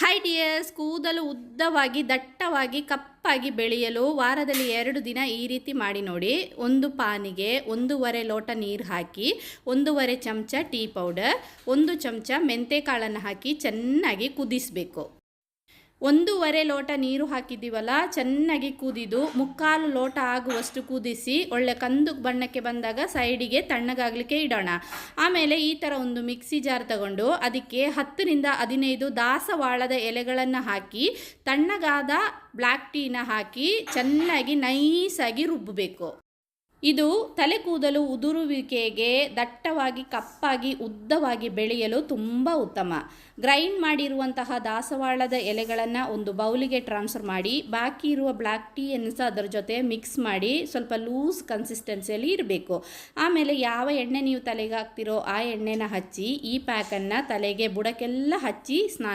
High dears ಕೂದಲು ಉದ್ದವಾಗಿ, ದಟ್ಟವಾಗಿ, ಕಪ್ಪಾಗಿ ಬೆಳೆಯಲು ವಾರದಲ್ಲಿ ಎರಡು ದಿನ ಈ ರೀತಿ ಮಾಡಿ ನೋಡಿ. ಒಂದು ಪಾನಿಗೆ ಒಂದೂವರೆ ಲೋಟ ನೀರು ಹಾಕಿ, ಒಂದೂವರೆ ಚಮಚ ಟೀ ಪೌಡರ್, ಒಂದು ಚಮಚ ಮೆಂತೆ ಕಾಳನ್ನು ಹಾಕಿ ಚೆನ್ನಾಗಿ ಕುದಿಸಬೇಕು. ಒಂದೂವರೆ ಲೋಟ ನೀರು ಹಾಕಿದ್ದೀವಲ್ಲ, ಚೆನ್ನಾಗಿ ಕುದಿದು ಮುಕ್ಕಾಲು ಲೋಟ ಆಗುವಷ್ಟು ಕುದಿಸಿ ಒಳ್ಳೆ ಕಂದು ಬಣ್ಣಕ್ಕೆ ಬಂದಾಗ ಸೈಡಿಗೆ ತಣ್ಣಗಾಗಲಿಕ್ಕೆ ಇಡೋಣ. ಆಮೇಲೆ ಈ ಥರ ಒಂದು ಮಿಕ್ಸಿ ಜಾರ್ ತಗೊಂಡು ಅದಕ್ಕೆ ಹತ್ತರಿಂದ ಹದಿನೈದು ದಾಸವಾಳದ ಎಲೆಗಳನ್ನು ಹಾಕಿ, ತಣ್ಣಗಾದ ಬ್ಲ್ಯಾಕ್ ಟೀನ ಹಾಕಿ ಚೆನ್ನಾಗಿ ನೈಸಾಗಿ ರುಬ್ಬಬೇಕು. ಇದು ತಲೆ ಕೂದಲು ಉದುರುವಿಕೆಗೆ ದಟ್ಟವಾಗಿ, ಕಪ್ಪಾಗಿ, ಉದ್ದವಾಗಿ ಬೆಳೆಯಲು ತುಂಬ ಉತ್ತಮ. ಗ್ರೈಂಡ್ ಮಾಡಿರುವಂತಹ ದಾಸವಾಳದ ಎಲೆಗಳನ್ನು ಒಂದು ಬೌಲಿಗೆ ಟ್ರಾನ್ಸ್ಫರ್ ಮಾಡಿ, ಬಾಕಿ ಇರುವ ಬ್ಲ್ಯಾಕ್ ಟೀಯನ್ನು ಸಹ ಅದರ ಜೊತೆ ಮಿಕ್ಸ್ ಮಾಡಿ ಸ್ವಲ್ಪ ಲೂಸ್ ಕನ್ಸಿಸ್ಟೆನ್ಸಿಯಲ್ಲಿ ಇರಬೇಕು ಆಮೇಲೆ ಯಾವ ಎಣ್ಣೆ ನೀವು ತಲೆಗೆ ಹಾಕ್ತಿರೋ ಆ ಎಣ್ಣೆನ ಹಚ್ಚಿ, ಈ ಪ್ಯಾಕನ್ನು ತಲೆಗೆ ಬುಡಕ್ಕೆಲ್ಲ ಹಚ್ಚಿ ಸ್ನಾನ